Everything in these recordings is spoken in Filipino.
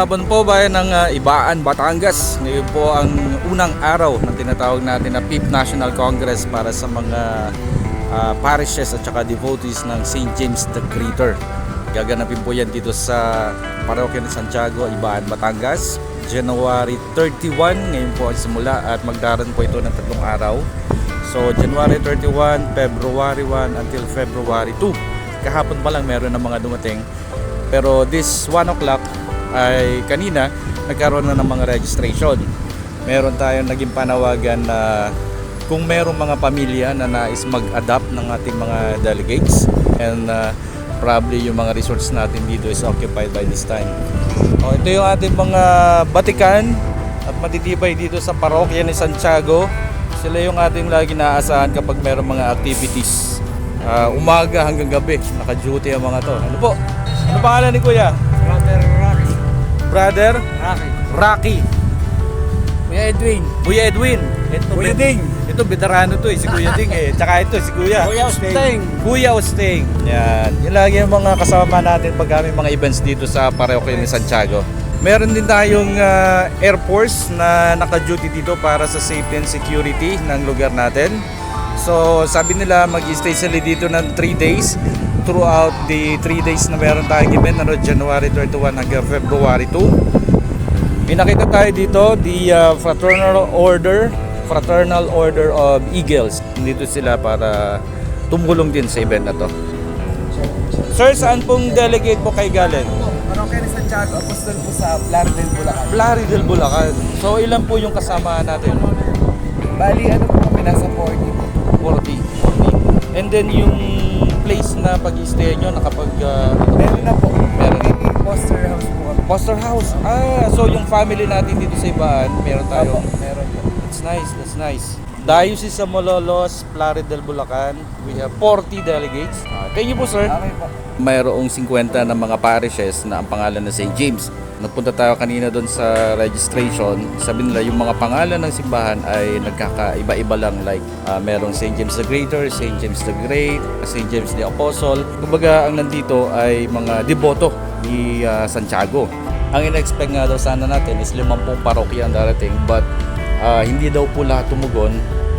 Hapon po bayan ng ah, Ibaan, Batangas. Ngayon po ang unang araw ng tinatawag natin na PIP National Congress para sa mga ah, parishes at saka devotees ng St. James the Greater. Gaganapin po yan dito sa parokya ng Santiago, Ibaan, Batangas. January 31, ngayon po ang simula at magdaran po ito ng tatlong araw. So January 31, February 1 until February 2. Kahapon pa lang meron ng mga dumating. Pero this 1 o'clock ay kanina nagkaroon na ng mga registration. Meron tayong naging panawagan na kung merong mga pamilya na nais mag-adapt ng ating mga delegates and uh, probably yung mga resorts natin dito is occupied by this time. Oh, ito yung ating mga batikan at matitibay dito sa parokya ni Santiago. Sila yung ating lagi naaasahan kapag merong mga activities. Ah, umaga hanggang gabi, naka-duty ang mga to. Ano po? Ano pangalan ni Kuya? Brother. Brother Rocky. Rocky. Kuya Edwin. Kuya Edwin. Ito, Kuya Ding. Ito veterano to eh, si Kuya Ding eh. Tsaka ito si Kuya. Kuya Osteng. Kuya Osteng. Yan. Yan lagi yung mga kasama natin pag kami mga events dito sa parokya ni Santiago. Meron din tayong ah, Air Force na naka-duty dito para sa safety and security ng lugar natin. So sabi nila mag-stay sila dito ng 3 days throughout the 3 days na meron tayong event ano, January 31 hanggang February 2. May nakita tayo dito, the uh, Fraternal Order, Fraternal Order of Eagles. Dito sila para tumulong din sa event na to. Sir, saan pong delegate po kay galing? Parokya ni Santiago, apostol po sa Blardel, Bulacan. Blari del Bulacan. So ilan po yung kasama natin? Bali, ano po kami, nasa 40 po. 40. 40. And then yung place na pag-stay nyo nakapag... uh, Meron na po. Meron. May poster house po. Foster house. Ah, so yung family natin dito sa Ibaan, meron tayo. Opo, meron po. That's nice, that's nice. Diocese sa Malolos, Plari del Bulacan. We have 40 delegates. Ah, thank you po, sir. Okay po. Mayroong 50 na mga parishes na ang pangalan na St. James. Napunta tayo kanina doon sa registration. Sabi nila yung mga pangalan ng simbahan ay nagkakaiba-iba lang like ah, merong St. James the Greater, St. James the Great, St. James the Apostle. Kumbaga ang nandito ay mga deboto ni ah, Santiago. Ang in-expect nga daw sana natin is 50 parokya ang darating but ah, hindi daw po lahat tumugon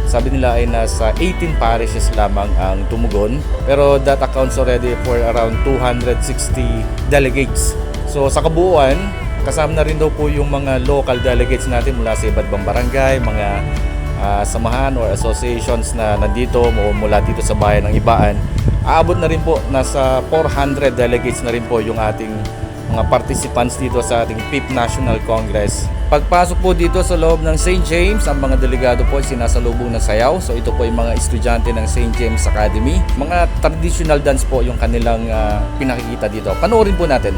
sabi nila ay nasa 18 parishes lamang ang tumugon. Pero that accounts already for around 260 delegates. So sa kabuuan, kasama na rin daw po yung mga local delegates natin mula sa iba't ibang barangay, mga ah, samahan or associations na nandito o mula dito sa bayan ng Ibaan. Aabot na rin po, nasa 400 delegates na rin po yung ating mga participants dito sa ating PIP National Congress. Pagpasok po dito sa loob ng St. James, ang mga delegado po ay sinasalubong ng sayaw. So ito po yung mga estudyante ng St. James Academy. Mga traditional dance po yung kanilang ah, pinakikita dito. Panoorin po natin.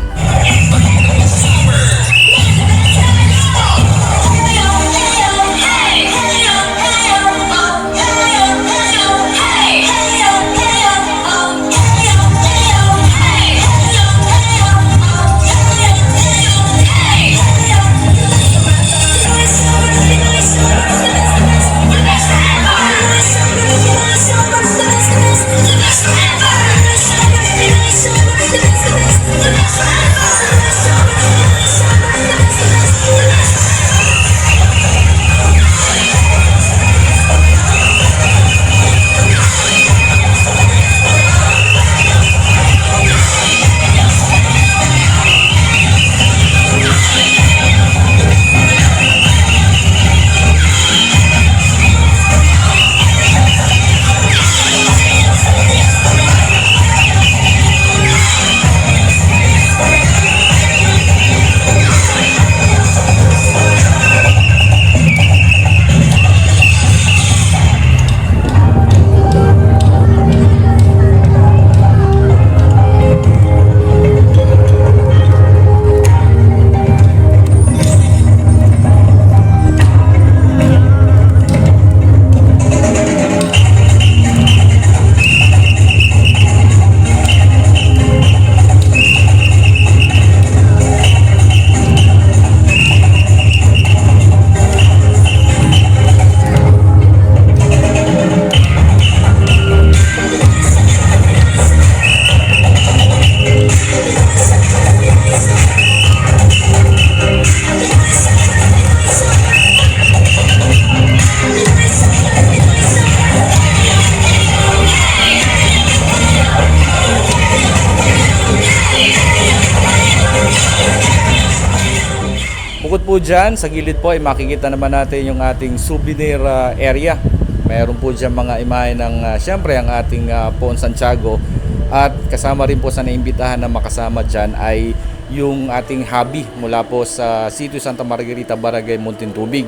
Dyan, sa gilid po ay makikita naman natin yung ating souvenir ah, area. Mayroon po dyan mga imahe ng, ah, syempre, ang ating uh, Pon Santiago. At kasama rin po sa naimbitahan na makasama dyan ay yung ating hobby mula po sa Sitio Santa Margarita, Barangay Muntintubig.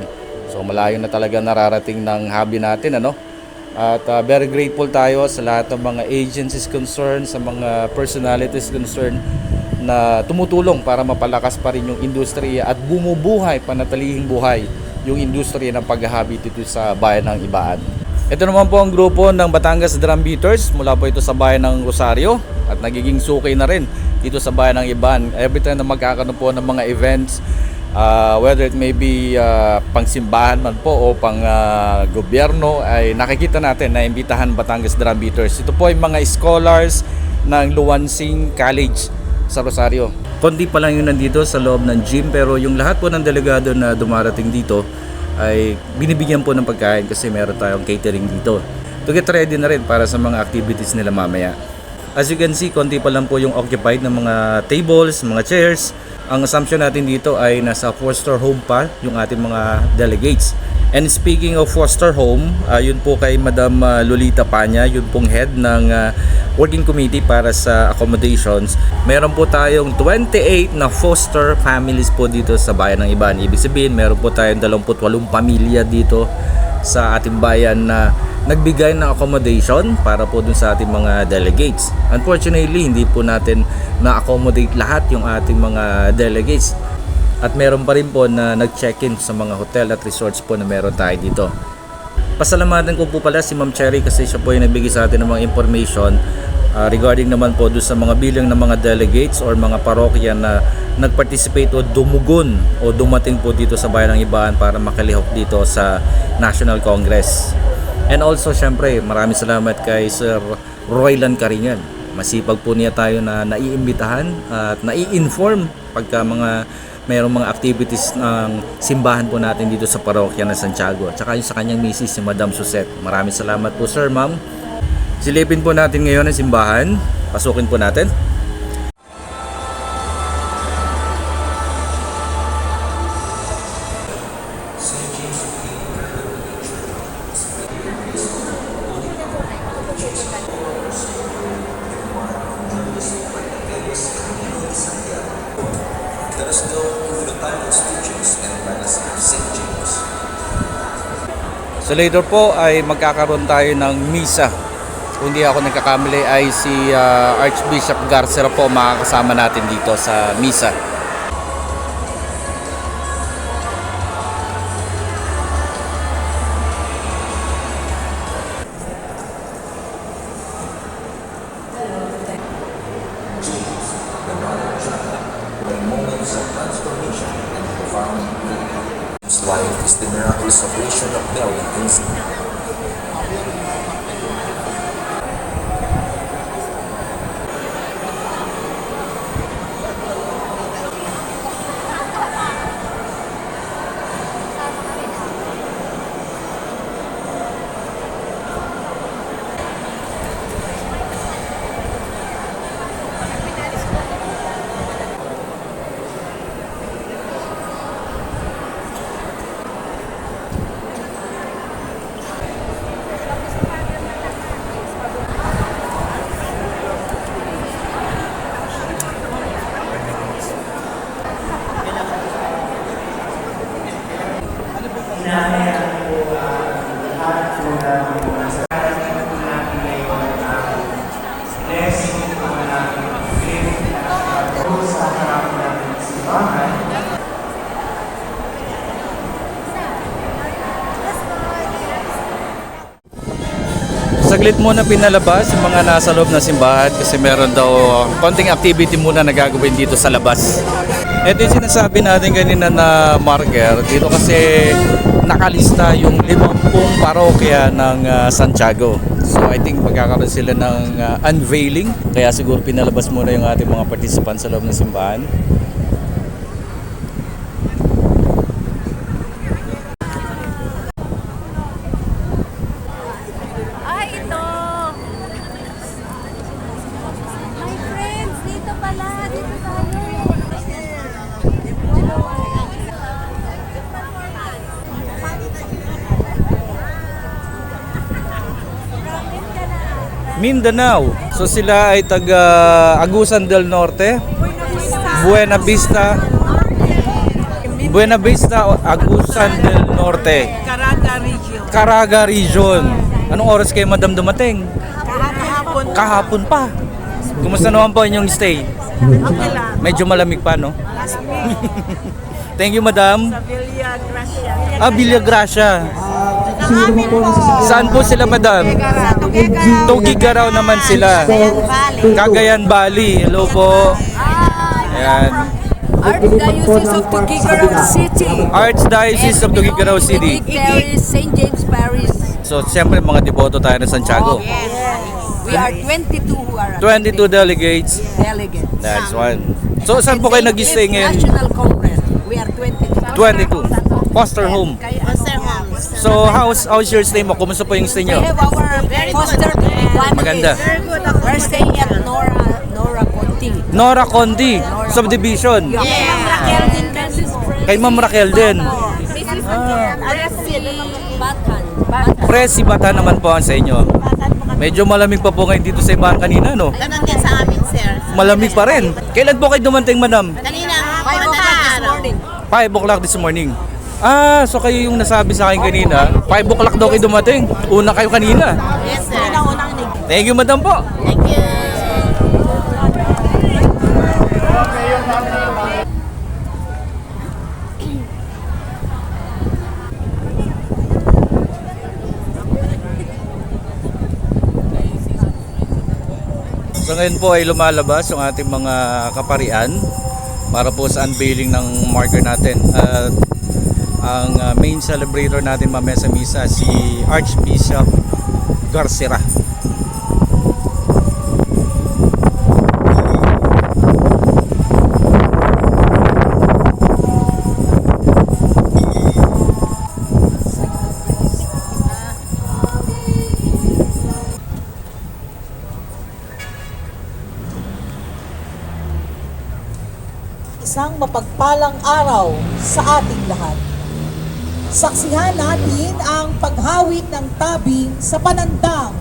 So malayo na talaga nararating ng hobby natin ano. At uh, very grateful tayo sa lahat ng mga agencies concerned, sa mga personalities concerned na tumutulong para mapalakas pa rin yung industriya at bumubuhay, panatalihing buhay yung industriya ng paghahabit dito sa bayan ng Ibaan. Ito naman po ang grupo ng Batangas Drum Beaters mula po ito sa bayan ng Rosario at nagiging sukay na rin dito sa bayan ng Ibaan. Every time na magkakaroon po ng mga events, uh, whether it may be uh, pangsimbahan man po o pang uh, gobyerno ay nakikita natin na imbitahan Batangas Drum Beaters. Ito po ay mga scholars ng Luwansing College sa Rosario. Konti pa lang yung nandito sa loob ng gym pero yung lahat po ng delegado na dumarating dito ay binibigyan po ng pagkain kasi meron tayong catering dito. To get ready na rin para sa mga activities nila mamaya. As you can see, konti pa lang po yung occupied ng mga tables, mga chairs. Ang assumption natin dito ay nasa foster home pa yung ating mga delegates. And speaking of foster home, uh, yun po kay Madam uh, Lolita Panya, yun pong head ng uh, working committee para sa accommodations. Meron po tayong 28 na foster families po dito sa bayan ng Iban. Ibig sabihin, meron po tayong 28 pamilya dito sa ating bayan na nagbigay ng accommodation para po dun sa ating mga delegates. Unfortunately, hindi po natin na-accommodate lahat yung ating mga delegates. At meron pa rin po na nag-check-in sa mga hotel at resorts po na meron tayo dito. Pasalamatan ko po pala si Ma'am Cherry kasi siya po yung nagbigay sa atin ng mga information uh, regarding naman po doon sa mga bilang ng mga delegates or mga parokya na nag-participate o dumugon o dumating po dito sa bayan ng Ibaan para makalihok dito sa National Congress. And also, syempre, maraming salamat kay Sir Roylan Caringan. Masipag po niya tayo na naiimbitahan at nai-inform pagka mga mayroong mga activities ng simbahan po natin dito sa parokya ng Santiago. At saka yung sa kanyang misis, si Madam Susette. Maraming salamat po, Sir, Ma'am. Silipin po natin ngayon ang simbahan. Pasukin po natin. So later po ay magkakaroon tayo ng misa. Kung di ako nagkakamali ay si ah, Archbishop Garcera po makakasama natin dito sa misa. When moments of transformation and profound life is the miraculous operation of Mary in Saglit muna pinalabas yung mga nasa loob ng simbahan kasi meron daw konting activity muna na gagawin dito sa labas. Ito yung sinasabi natin kanina na marker. Dito kasi nakalista yung limampung parokya ng ah, Santiago. So I think magkakaroon sila ng ah, unveiling. Kaya siguro pinalabas muna yung ating mga participants sa loob ng simbahan. Ay, ito! My friends, dito pala. Dito tayo. Mindanao. So sila ay taga Agusan del Norte, Buena Vista, Buena Vista, Agusan del Norte, Caraga Region. Caraga Region. Anong oras kayo madam dumating? Kahapon. Kahapon pa. Kumusta naman po inyong stay? Okay lang. Medyo malamig pa, no? Thank you, madam. sa Villa Gracia. Ah, Villa Gracia. Saan po sila, madam? Sa Tugigaraw. Tugigaraw naman sila. Cagayan Valley. Hello po. Ayan. Archdiocese of Tuguegarao City. Archdiocese of Tugigaraw City. Parish, St. James Parish. So, siyempre mga deboto tayo ng Santiago. We are 22 who are 22 delegates. delegates. That's one. So, saan po kayo nag-stay ngayon? National Congress. We are 22. 22. Foster home. So, how's, how's your stay mo? Kumusta po yung stay We nyo? have our foster family. Maganda. We're staying at Nora Nora Conti. Nora Condi, subdivision. Yeah. Ma'am Raquel din kasi. Kay Ma'am Raquel din. Mrs. Aresi Batan. Batan. Presi bata naman po ang sa inyo. Medyo malamig pa po ngayon dito sa ibahan kanina, no? Ganon din sa amin, sir. Malamig pa rin. Kailan po kayo dumating, madam? Kanina, 5 o'clock this morning. 5 o'clock this morning. Ah, so kayo yung nasabi sa akin kanina, 5 o'clock daw kayo dumating. Una kayo kanina. Yes, sir. Thank you, madam po. Thank you. So ngayon po ay lumalabas yung ating mga kaparian para po sa unveiling ng marker natin. At ang uh, main celebrator natin mamaya sa misa si Archbishop Garcera. isang mapagpalang araw sa ating lahat. Saksihan natin ang paghawik ng tabing sa panandang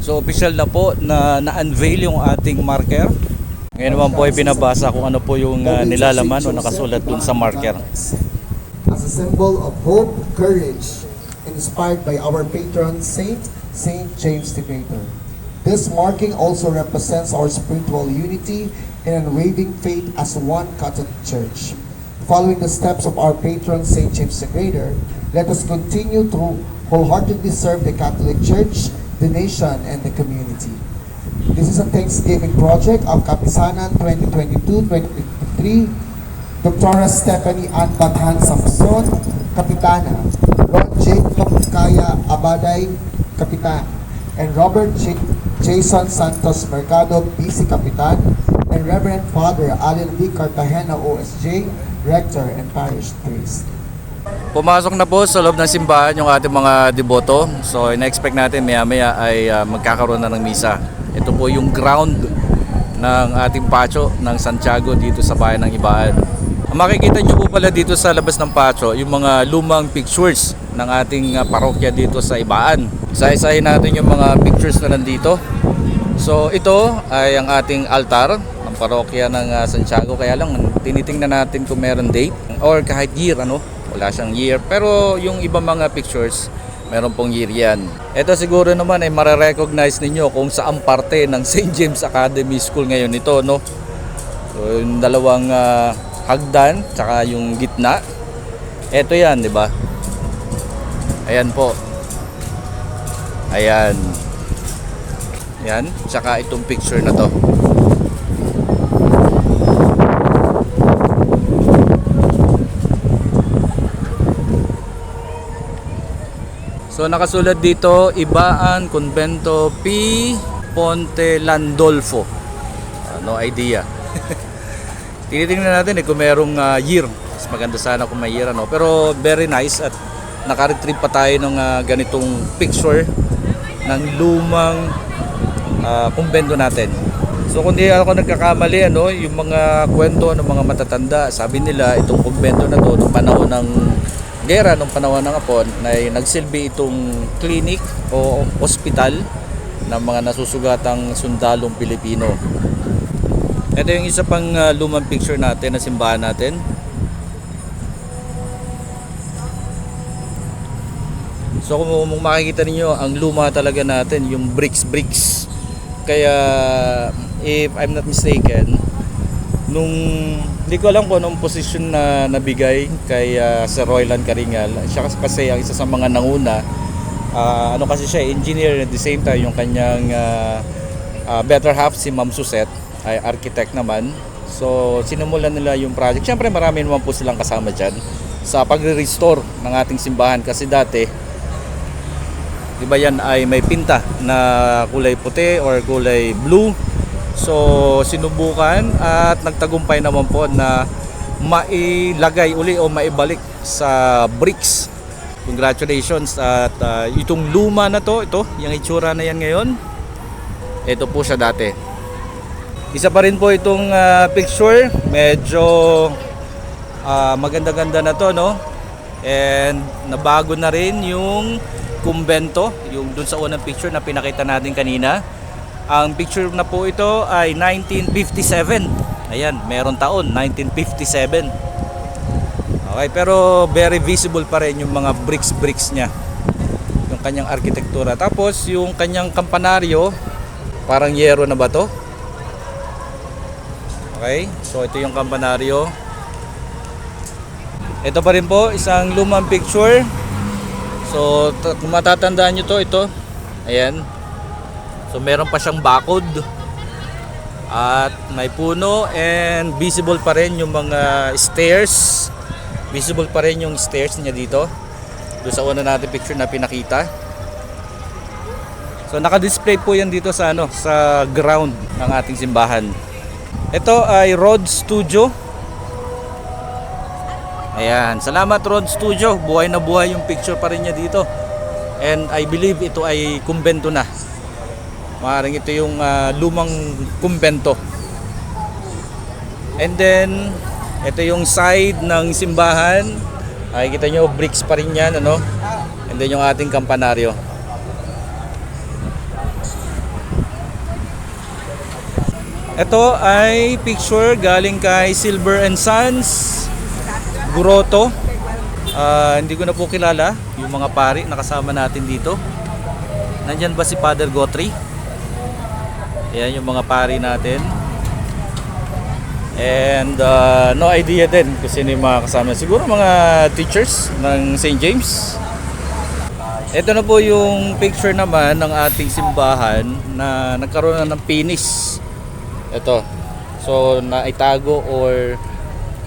So official na po na na-unveil yung ating marker. Ngayon naman po ay binabasa kung ano po yung uh, nilalaman o nakasulat dun sa marker. as a symbol of hope, courage, inspired by our patron saint, Saint James the Greater. This marking also represents our spiritual unity and unwavering faith as one Catholic Church. Following the steps of our patron Saint James the Greater, let us continue to wholeheartedly serve the Catholic Church, the nation, and the community. This is a Thanksgiving project of Kapisanan 2022-2023 Dr. Stephanie Ann Bathan Samson, Kapitana. Lord Jacob Kaya Abaday, Kapitan. And Robert J- Jason Santos Mercado, BC Kapitan. And Reverend Father Allen V. Cartagena, OSJ, Rector and Parish Priest. Pumasok na po sa loob ng simbahan yung ating mga deboto. So in-expect natin maya maya ay uh, magkakaroon na ng misa. Ito po yung ground ng ating pacho ng Santiago dito sa bayan ng Ibaan. Ang makikita nyo po pala dito sa labas ng pacho yung mga lumang pictures ng ating uh, parokya dito sa Ibaan. Isa-isahin natin yung mga pictures na nandito. So ito ay ang ating altar ng parokya ng uh, Santiago. Kaya lang tinitingnan natin kung meron date or kahit year ano. Wala siyang year. Pero yung ibang mga pictures, meron pong year yan. Ito siguro naman ay marerecognize ninyo kung saan parte ng St. James Academy School ngayon ito. No? So yung dalawang ah, hagdan, tsaka yung gitna. Ito yan, di ba? Ayan po. Ayan. Yan, tsaka itong picture na to. So nakasulat dito, Ibaan Convento P. Ponte Landolfo. Ah, no idea. Tinitingnan natin eh kung merong ah, year. Mas maganda sana kung may year ano. Pero very nice at naka-retrieve pa tayo ng ah, ganitong picture ng lumang ah, kumbento natin. So kung di ako nagkakamali, ano, yung mga kwento ng mga matatanda, sabi nila itong kumbento na to nung panahon ng gera, nung panahon ng Apon, na nagsilbi itong clinic o ospital ng mga nasusugatang sundalong Pilipino. Ito yung isa pang ah, lumang picture natin na simbahan natin. So kung, kung makikita niyo ang luma talaga natin, yung bricks bricks. Kaya if I'm not mistaken, nung hindi ko alam kung anong posisyon na nabigay kay uh, Sir Royland Karingal. Siya kas- kasi ang isa sa mga nanguna. Ah, ano kasi siya, engineer at the same time yung kanyang ah, ah, better half si Ma'am Suset ay architect naman. So sinumulan nila yung project. Siyempre marami naman po silang kasama dyan sa pagre-restore ng ating simbahan kasi dati Di ba yan ay may pinta na kulay puti or kulay blue. So sinubukan at nagtagumpay naman po na mailagay uli o maibalik sa bricks. Congratulations at uh, itong luma na to, ito, yung itsura na yan ngayon. Ito po siya dati. Isa pa rin po itong uh, picture, medyo uh, maganda-ganda na to, no? And nabago na rin yung kumbento, yung dun sa unang picture na pinakita natin kanina. Ang picture na po ito ay 1957. Ayan, meron taon, 1957. Okay, pero very visible pa rin yung mga bricks-bricks niya. Yung kanyang arkitektura. Tapos yung kanyang kampanaryo, parang yero na ba to? Okay, so ito yung kampanaryo. Ito pa rin po, isang lumang picture. So, kung matatandaan nyo to, ito. Ayan. So, meron pa siyang bakod. At may puno and visible pa rin yung mga stairs. Visible pa rin yung stairs niya dito. Doon sa una natin picture na pinakita. So, naka-display po yan dito sa ano, sa ground ng ating simbahan. Ito ay Rod Studio. Ayan, salamat Rod Studio. Buhay na buhay yung picture pa rin niya dito. And I believe ito ay kumbento na. Maaaring ito yung ah, lumang kumbento. And then, ito yung side ng simbahan. Ay, kita nyo, bricks pa rin yan, ano? And then yung ating kampanaryo. Ito ay picture galing kay Silver and Sons Grotto. Ah, hindi ko na po kilala yung mga pari na kasama natin dito. Nandyan ba si Father Gotri? Ayan yung mga pari natin. And ah, no idea din kung sino yung mga kasama. Siguro mga teachers ng St. James. Ito na po yung picture naman ng ating simbahan na nagkaroon na ng finish. Ito. So naitago or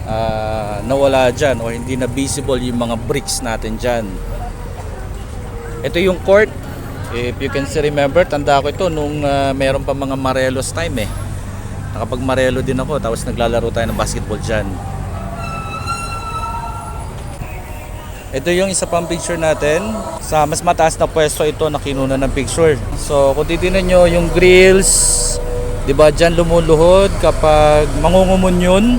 ah, nawala dyan o hindi na visible yung mga bricks natin dyan. Ito yung court. If you can still remember, tanda ko ito nung ah, meron pa mga Morelos time eh. Nakapag Marelo din ako tapos naglalaro tayo ng basketball dyan. Ito yung isa pang picture natin. Sa mas mataas na pwesto ito na kinuna ng picture. So kung titignan nyo yung grills, di ba dyan lumuluhod kapag mangungumunyon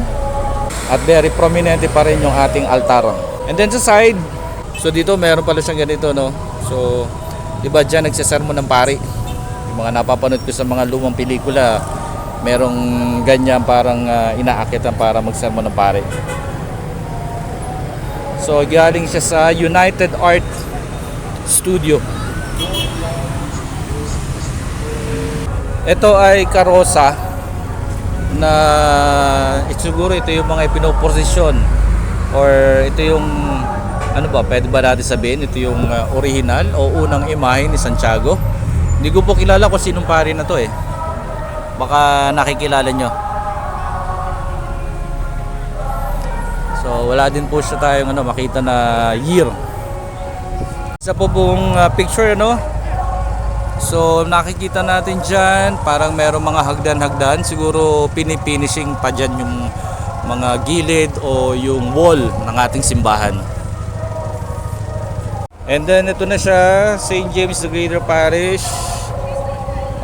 at very prominente pa rin yung ating altar. And then sa side, so dito meron pala siyang ganito no. So, 'di ba diyan nagsesermon ng pari. Yung mga napapanood ko sa mga lumang pelikula, merong ganyan parang uh, inaakitan para magsermon ng pari. So, galing siya sa United Art Studio. Ito ay karosa na it, siguro ito yung mga ipinoposisyon or ito yung ano ba, pwede ba natin sabihin ito yung uh, original o unang imahe ni Santiago? Hindi ko po kilala kung sinong pari na to eh. Baka nakikilala nyo. So wala din po siya tayong ano, makita na year. Isa po pong uh, picture no So nakikita natin dyan parang merong mga hagdan-hagdan. Siguro pinifinishing pa dyan yung mga gilid o yung wall ng ating simbahan. And then ito na siya, St. James the Greater Parish.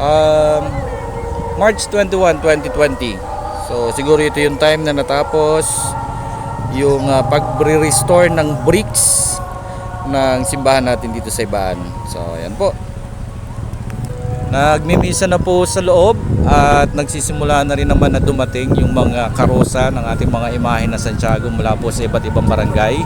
Um, March 21, 2020. So siguro ito yung time na natapos yung uh, pag-restore ng bricks ng simbahan natin dito sa Ibaan. So ayan po. Nagmimisa na po sa loob at nagsisimula na rin naman na dumating yung mga karosa ng ating mga imahe na Santiago mula po sa iba't ibang barangay.